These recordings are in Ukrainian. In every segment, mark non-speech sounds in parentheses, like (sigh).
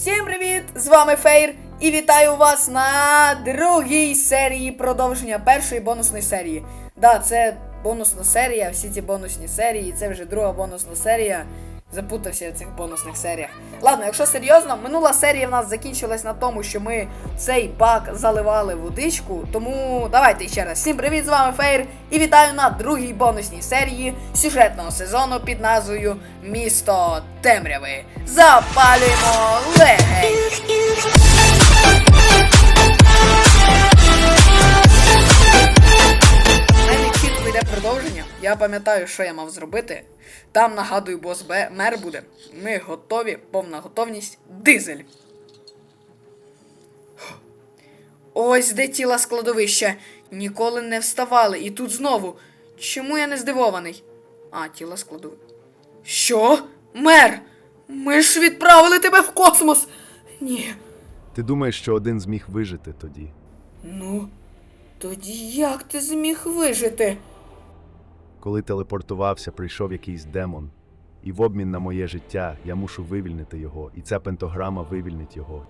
Всім привіт! З вами Фейр і вітаю вас на другій серії продовження першої бонусної серії. Да, це бонусна серія, всі ці бонусні серії, це вже друга бонусна серія. Запутався в цих бонусних серіях. Ладно, якщо серйозно, минула серія в нас закінчилась на тому, що ми цей бак заливали водичку. Тому давайте ще раз. Всім привіт, з вами Фейр і вітаю на другій бонусній серії сюжетного сезону під назвою Місто Темряви. Запалюємо легень! Продовження. Я пам'ятаю, що я мав зробити. Там нагадую, бос Б мер буде. Ми готові, повна готовність. Дизель. Ось де тіла складовища. Ніколи не вставали. І тут знову. Чому я не здивований? А, тіла складу. Що? Мер! Ми ж відправили тебе в космос! Ні. Ти думаєш, що один зміг вижити тоді? Ну, тоді як ти зміг вижити? Коли телепортувався, прийшов якийсь демон. І в обмін на моє життя я мушу вивільнити його, і ця пентограма вивільнить його.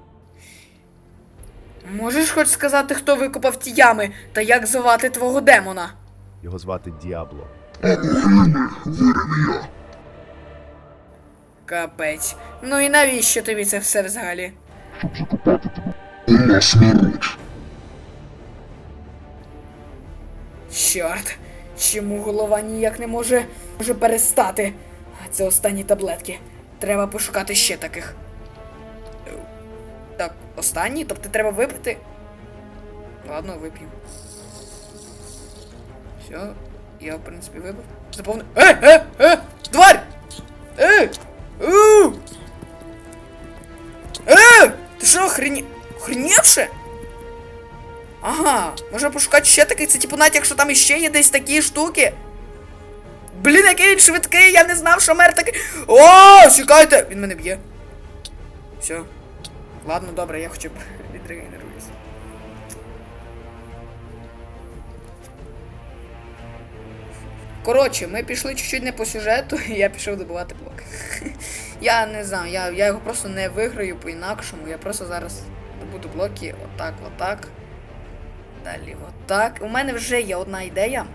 Можеш хоч сказати, хто викопав ті ями та як звати твого демона? Його звати Діабло. Капець. Ну і навіщо тобі це все взагалі? Чорт, чому голова ніяк не може, може перестати? Це останні таблетки. Треба пошукати ще таких. Так, останні? Тобто треба випити? Ладно, вип'ю. Все, я, в принципі, випив. Заповнив. Е, е, е! Тварь! Ага, можна пошукати ще таких, це типу навіть якщо там іще є десь такі штуки. Блін, який він швидкий, я не знав, що мер такий. О, чекайте! Він мене б'є. Все. Ладно, добре, я хоча б відрегенеруюсь. Коротше, ми пішли чуть-чуть не по сюжету, і я пішов добувати блок. (laughs) я не знаю, я, я його просто не виграю по-інакшому. Я просто зараз добуду блоки отак, отак. Далі отак. У мене вже є одна ідея.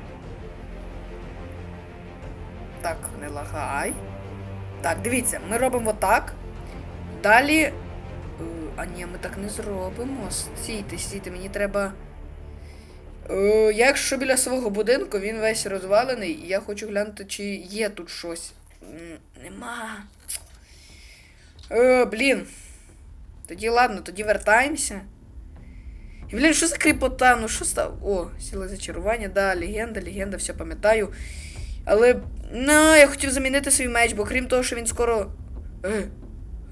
Так, не лагай. Так, дивіться, ми робимо отак. Далі. Е, А ні, ми так не зробимо. Стійте, стійте, мені треба. Е, я якщо біля свого будинку, він весь розвалений, і я хочу глянути, чи є тут щось. Нема. Е, блін. Тоді ладно, тоді вертаємося. Блін, що за кріпота? Ну що став? О, сіли зачарування, да, легенда, легенда, все пам'ятаю. Але. Ну, я хотів замінити свій меч, бо крім того, що він скоро. Е,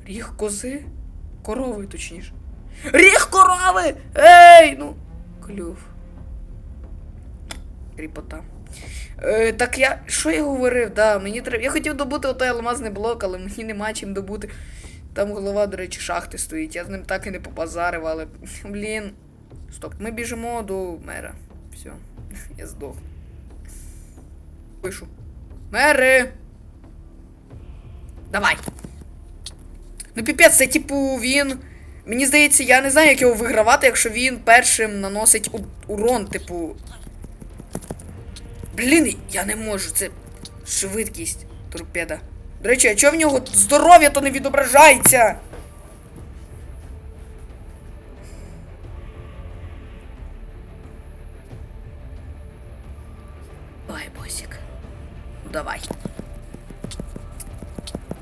ріг кози? Корови, точніше. Ріг корови! Ей! Ну. Клюв. Кріпота. Е, так я. Що я говорив? Да, мені треба. Я хотів добути отой алмазний блок, але мені нема чим добути. Там голова, до речі, шахти стоїть. Я з ним так і не попазарив, але. Блін. Стоп, ми біжимо до мера. Все, (laughs) я здох. Пишу. Мери! Давай! Ну, піпець, це типу він. Мені здається, я не знаю, як його вигравати, якщо він першим наносить урон, типу. Блін, я не можу, це швидкість торпеда. До речі, а чого в нього здоров'я то не відображається?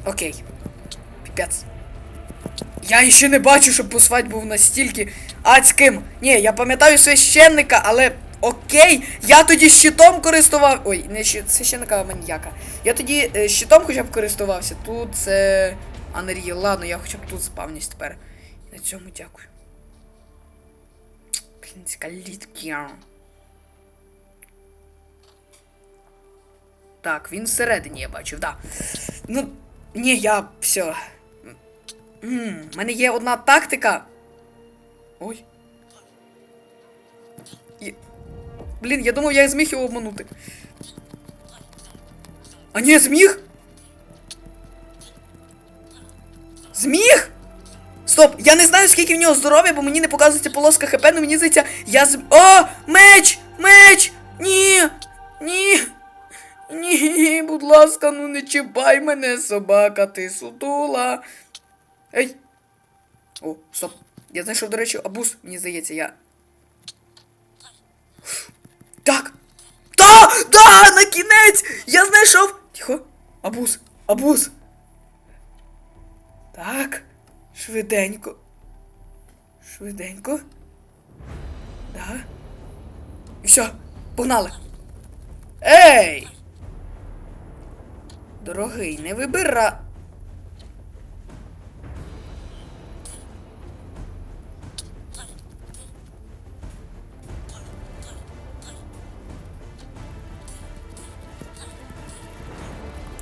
Окей. Піпець. Я ще не бачу, щоб босфайт був настільки адським. Ні, я пам'ятаю священника, але окей, я тоді щитом користував. Ой, не щит, священника, а маньяка. Я тоді е, щитом хоча б користувався. Тут це. Unreal. Ладно, я хоча б тут спавнюсь тепер. На цьому дякую. Блін, ці калітки. Так, він всередині я бачив, да. Ну, ні, я все. У мене є одна тактика. Ой. Є- Блін, я думав, я зміг його обманути. А ні, зміг? Зміг? Стоп! Я не знаю, скільки в нього здоров'я, бо мені не показується полоска хп, але мені здається, я з. О! Меч! Меч! Ні! Ні! Ні, будь ласка, ну не чіпай мене, собака, ти сутула. Ей! О, стоп. Я знайшов, до речі, абуз, мені здається, я. Так! Да! Да! На кінець! Я знайшов! Тихо! Абуз! Абуз! Так. Швиденько. Швиденько. Да. І все, погнали. Ей! Дорогий, не вибира.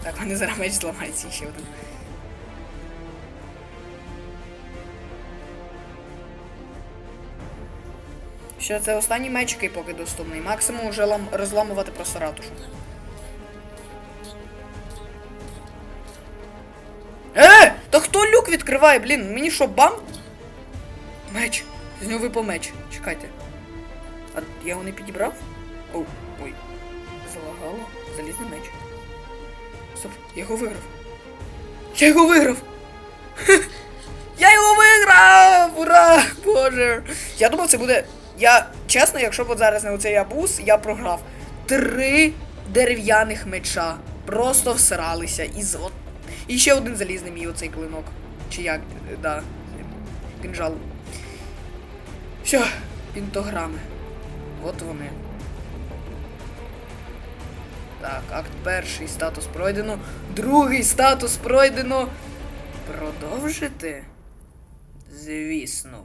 Так, вони зараз меч зламається ще один. Що це останній меч, який поки доступний. Максимум вже лам... розламувати просто ратушу. Відкриває, блін? Мені що, бам? Меч. З нього випав меч. Чекайте. А я його не підібрав? Оу, ой. Залагало. Залізний меч. Стоп, я його виграв. Я його виграв! (laughs) Я його виграв! Ура! Боже! Я думав, це буде. Я чесно, якщо б от зараз не оцей абуз, я програв. Три дерев'яних меча. Просто всралися. І, з... і ще один залізний мій оцей клинок. Чи як? Да. Кинжал. Все, пінтограми. От вони. Так, акт перший, статус пройдено. Другий статус пройдено. Продовжити? Звісно.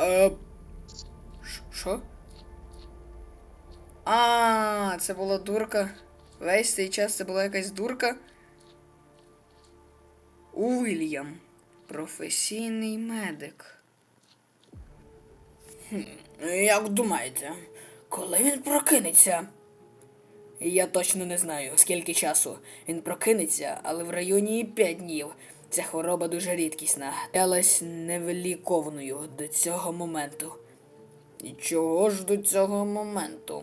Е... Що? А, це була дурка. Весь цей час це була якась дурка. Уільям. Професійний медик. Як думаєте, коли він прокинеться? Я точно не знаю, скільки часу він прокинеться, але в районі 5 днів. Ця хвороба дуже рідкісна, ялась невиліковною до цього моменту. І чого ж до цього моменту?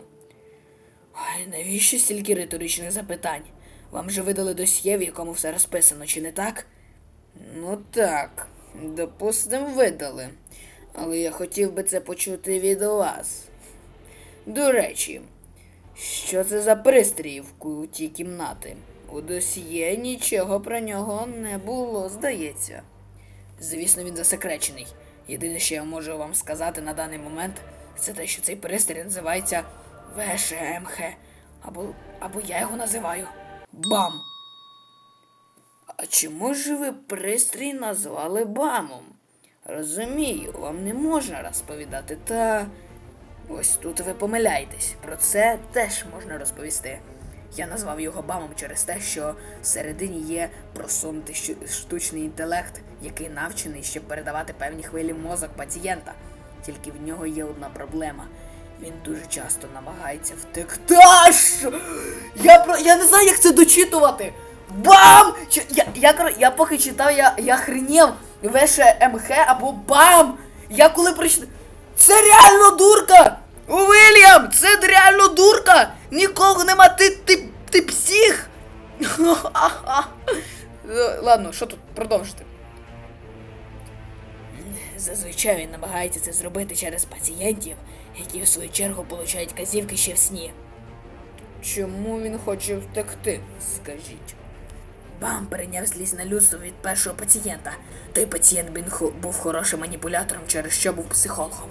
Ой, навіщо стільки риторичних запитань? Вам же видали досьє, в якому все розписано, чи не так? Ну так, допустим, видали. Але я хотів би це почути від вас. До речі, що це за пристрій в куті кімнати? У досьє нічого про нього не було, здається. Звісно, він засекречений. Єдине, що я можу вам сказати на даний момент, це те, що цей пристрій називається ВШМХ. Або, або я його називаю БАМ. А чому ж ви пристрій назвали БАМом? Розумію, вам не можна розповідати, та. Ось тут ви помиляєтесь. Про це теж можна розповісти. Я назвав його бамом через те, що всередині є просунутий штучний інтелект, який навчений, щоб передавати певні хвилі мозок пацієнта. Тільки в нього є одна проблема. Він дуже часто намагається втекти. Я про я не знаю, як це дочитувати. Бам! Чи- Я, я, кор- я поки читав, я, я хренів. Веше МХ або бам! Я коли прочитав. Це реально дурка! Уильям! Це реально дурка! Нікого нема, ти, ти, ти псих! (laughs) Ладно, що тут продовжити? Зазвичай він намагається це зробити через пацієнтів, які в свою чергу получають казівки ще в сні. Чому він хоче втекти, скажіть? Бам перейняв злість на людство від першого пацієнта. Той пацієнт був хорошим маніпулятором, через що був психологом.